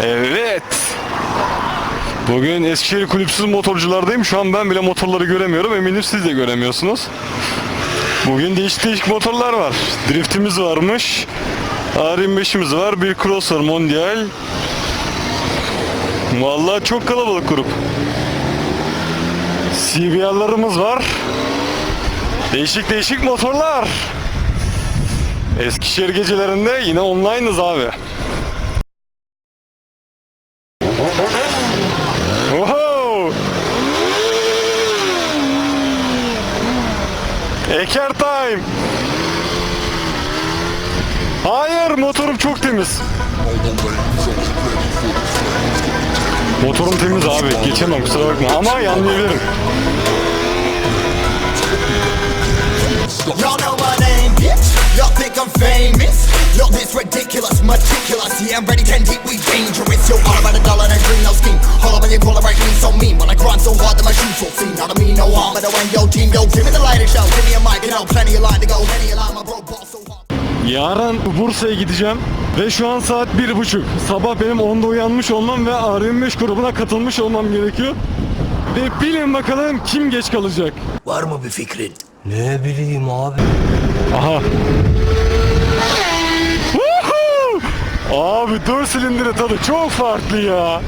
Evet. Bugün Eskişehir kulüpsüz motorculardayım. Şu an ben bile motorları göremiyorum. Eminim siz de göremiyorsunuz. Bugün değişik değişik motorlar var. Driftimiz varmış. R25'imiz var. Bir Crosser Mondial. Vallahi çok kalabalık grup. CBR'larımız var. Değişik değişik motorlar. Eskişehir gecelerinde yine online'ız abi. Eker time. Hayır motorum çok temiz. Motorum temiz abi. Geçemem kusura bakma ama yanlayabilirim. Y'all think I'm famous. Yo, this ridiculous, meticulous. Yeah, I'm ready, 10 deep, we dangerous. Yo, all about a dollar and a green, no scheme. All about your right, me so mean. When I grind so hard that my shoes will see. Not a me, no harm, but I win, yo, team, yo, give me the lighter show. Give me a mic, you know, plenty of line to go. Plenty of line, my bro, ball so hard. Yarın Bursa'ya gideceğim ve şu an saat bir buçuk. Sabah benim 10'da uyanmış olmam ve R25 grubuna katılmış olmam gerekiyor. Ve bilin bakalım kim geç kalacak. Var mı bir fikrin? Ne bileyim abi. Aha. Abi 4 silindire tadı çok farklı ya.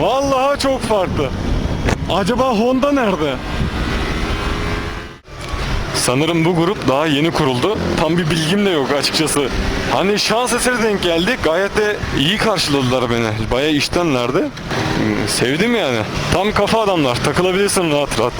Vallahi çok farklı. Acaba Honda nerede? Sanırım bu grup daha yeni kuruldu. Tam bir bilgim de yok açıkçası. Hani şans eseri denk geldik. Gayet de iyi karşıladılar beni. Bayağı iştenlerdi. Sevdim yani. Tam kafa adamlar. Takılabilirsin rahat rahat.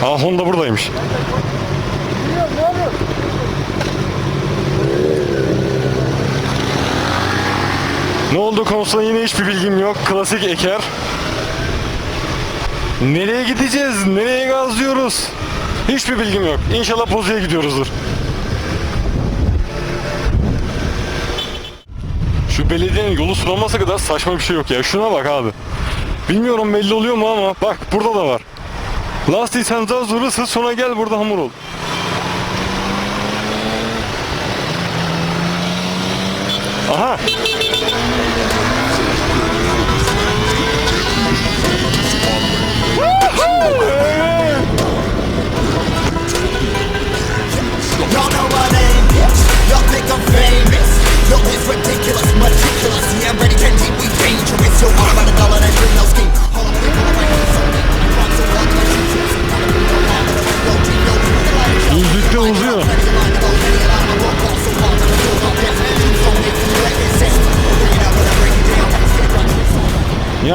Ha Honda buradaymış. Ne oldu konusunda yine hiçbir bilgim yok. Klasik eker. Nereye gideceğiz? Nereye gazlıyoruz? Hiçbir bilgim yok. İnşallah Bozu'ya gidiyoruzdur. Şu belediyenin yolu sulaması kadar saçma bir şey yok ya. Şuna bak abi. Bilmiyorum belli oluyor mu ama bak burada da var. Lastiği sen daha zorlasın sonra gel burada hamur ol. Aha.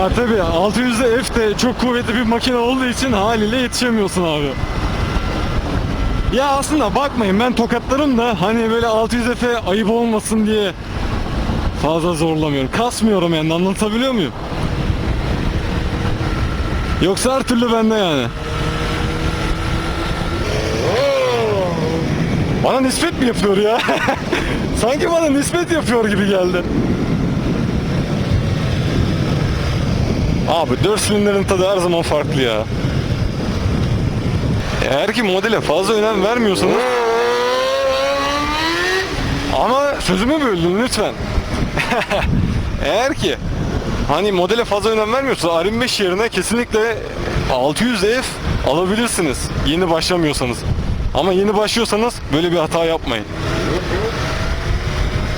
Ya tabi 600'de F de çok kuvvetli bir makine olduğu için haliyle yetişemiyorsun abi. Ya aslında bakmayın ben tokatlarım da hani böyle 600 F'e ayıp olmasın diye fazla zorlamıyorum. Kasmıyorum yani anlatabiliyor muyum? Yoksa her türlü bende yani. Bana nispet mi yapıyor ya? Sanki bana nispet yapıyor gibi geldi. Abi 4 silindirin tadı her zaman farklı ya. Eğer ki modele fazla önem vermiyorsanız ama sözümü böldün lütfen. Eğer ki hani modele fazla önem vermiyorsa R25 yerine kesinlikle 600 F alabilirsiniz. Yeni başlamıyorsanız. Ama yeni başlıyorsanız böyle bir hata yapmayın.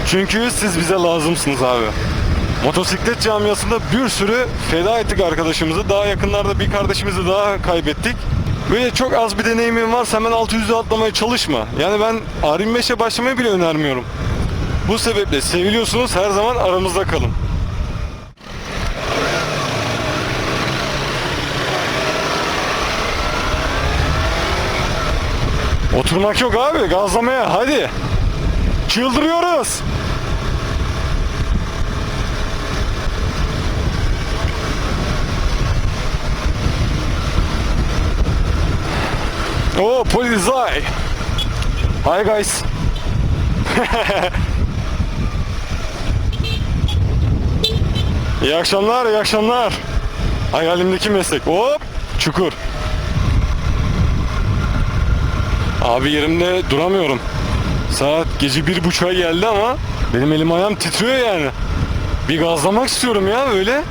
Çünkü siz bize lazımsınız abi. Motosiklet camiasında bir sürü feda ettik arkadaşımızı. Daha yakınlarda bir kardeşimizi daha kaybettik. Böyle çok az bir deneyimin varsa hemen 600'e atlamaya çalışma. Yani ben R25'e başlamayı bile önermiyorum. Bu sebeple seviliyorsunuz her zaman aramızda kalın. Oturmak yok abi gazlamaya hadi. Çıldırıyoruz. Polizei. Hi guys. iyi akşamlar, iyi akşamlar. Hayalimdeki meslek. Hop, çukur. Abi yerimde duramıyorum. Saat gece bir buçuğa geldi ama benim elim ayağım titriyor yani. Bir gazlamak istiyorum ya böyle.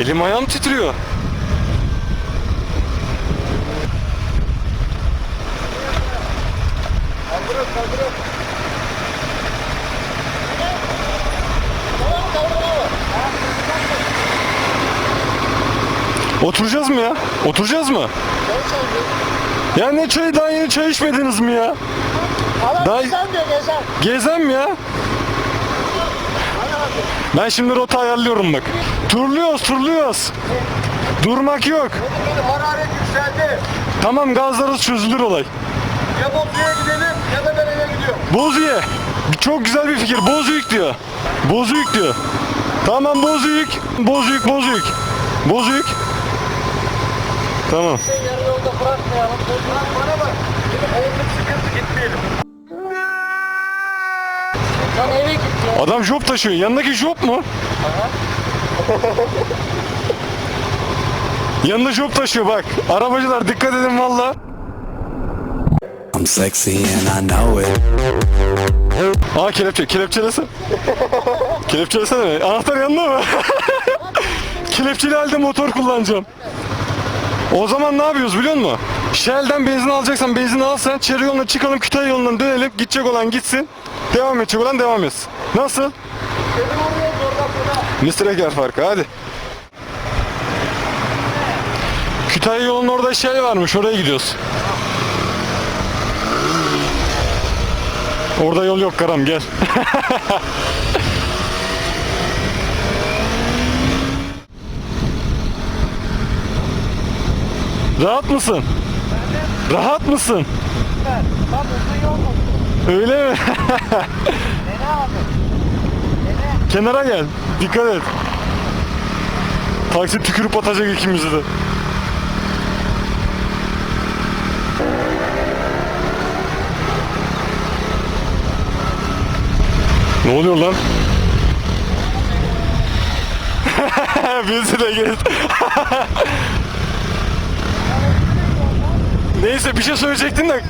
Elim ayağım titriyor. Oturacağız mı ya? Oturacağız mı? Ya ne çayı daha yeni çay içmediniz mi ya? Adam Daha- gezen diyor gezen. Gezem mi ya? Ben şimdi rota ayarlıyorum bak. Turluyoruz turluyoruz. Durmak yok. Benim hararet yükseldi. Tamam gazlarız çözülür olay. Ya Bozcu'ya gidelim ya da ben eve gidiyorum. Bozüye. Çok güzel bir fikir. Bozüyük diyor. Bozüyük diyor. Tamam Bozüyük. Bozüyük Bozüyük. Bozüyük. Tamam. Yarı yolda bırakmayalım. Bozcu'dan bana bak. Benim oğlum sıkıntı gitmeyelim. Sen eve git ya. Adam job taşıyor. Yanındaki job mu? Yanında job taşıyor bak. Arabacılar dikkat edin valla. I'm sexy and I know it. Aa kelepçe. Kelepçelesene. Kelepçelesene. Anahtar yanında mı? Kelepçeli halde motor kullanacağım. O zaman ne yapıyoruz biliyor musun? Shell'den benzin alacaksan benzin al sen. Çeri yoluna çıkalım Kütahya yolundan dönelim. Gidecek olan gitsin. Devam edecek olan devam etsin. Nasıl? Mr. Eker farkı hadi. Kütahya yolunun orada Shell varmış oraya gidiyoruz. Orada yol yok Karam gel. Rahat mısın? Rahat mısın? Bak uzun yol? Öyle mi? Dene abi. Kenara gel. Dikkat et. Taksi tükürüp atacak ikimizi de. Ne oluyor lan? Bizi de gez. Neyse bir şey söyleyecektin de.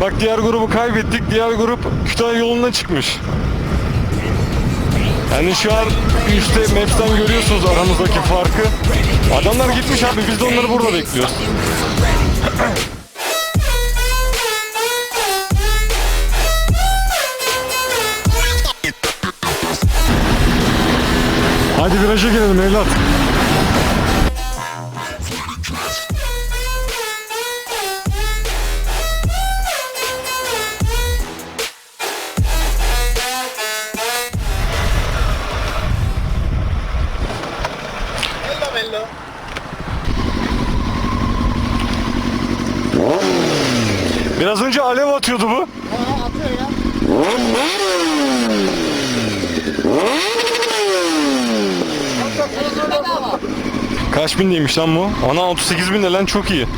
Bak diğer grubu kaybettik. Diğer grup Kütahya yolundan çıkmış. Yani şu an üstte Maps'ten görüyorsunuz aramızdaki farkı. Adamlar gitmiş abi biz de onları burada bekliyoruz. Hadi viraja girelim evlat. Biraz önce alev atıyordu bu. Aa atıyor ya. Bedava. Kaç bin neymiş lan bu? Ana 38 bin de lan çok iyi.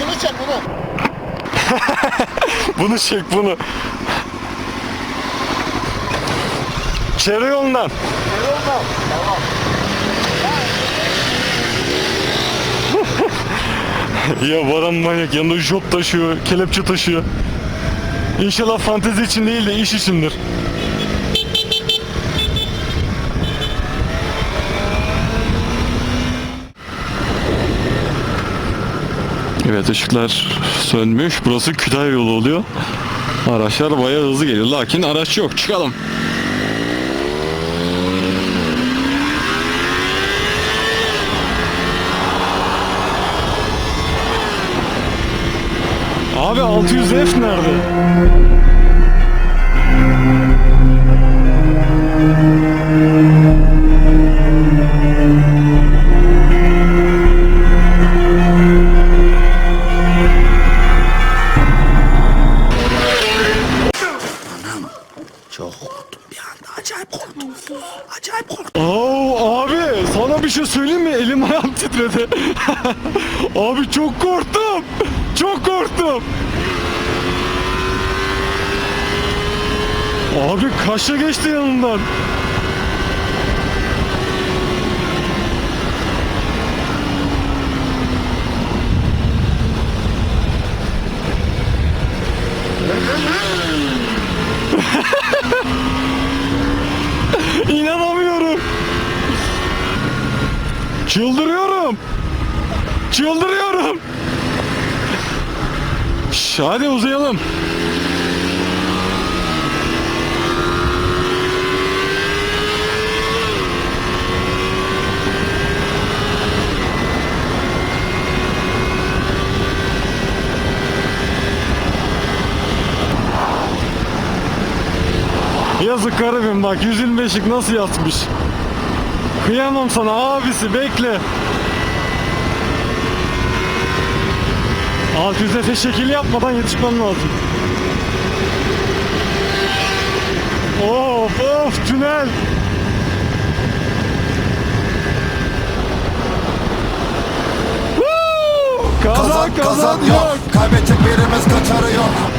Bunu çek bunu. Bunu çek bunu. Çevre yolundan. Yolda. Tamam. Ya adam manyak yanında job taşıyor, kelepçe taşıyor. İnşallah fantezi için değil de iş içindir. Evet ışıklar sönmüş. Burası Kütahya yolu oluyor. Araçlar bayağı hızlı geliyor. Lakin araç yok. Çıkalım. Abi 600 F nerede? Abi kaşa geçti yanından. İnanamıyorum. Çıldırıyorum. Çıldırıyorum. Şş, hadi uzayalım. Yazık garibim bak 125'lik nasıl yatmış. Kıyamam sana abisi bekle. Alt üste şekil yapmadan yetişmem lazım. Of of tünel. Woo! Kazan kazan yok. Kaybedecek birimiz kaçarı yok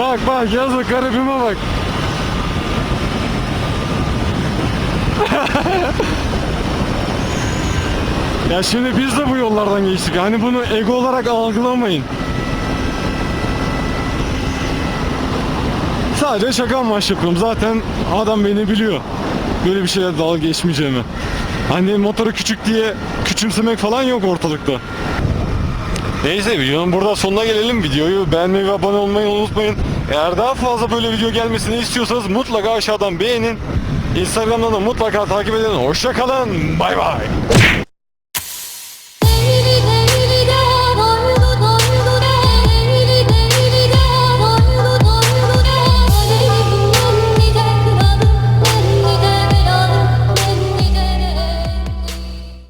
Bak bak yazık garibime bak. ya şimdi biz de bu yollardan geçtik. Hani bunu ego olarak algılamayın. Sadece şaka amaçlı yapıyorum. Zaten adam beni biliyor. Böyle bir şeyle dalga geçmeyeceğimi. Hani motoru küçük diye küçümsemek falan yok ortalıkta. Neyse videonun burada sonuna gelelim. Videoyu beğenmeyi ve abone olmayı unutmayın. Eğer daha fazla böyle video gelmesini istiyorsanız mutlaka aşağıdan beğenin. Instagram'dan da mutlaka takip edin. Hoşça kalın. Bay bay.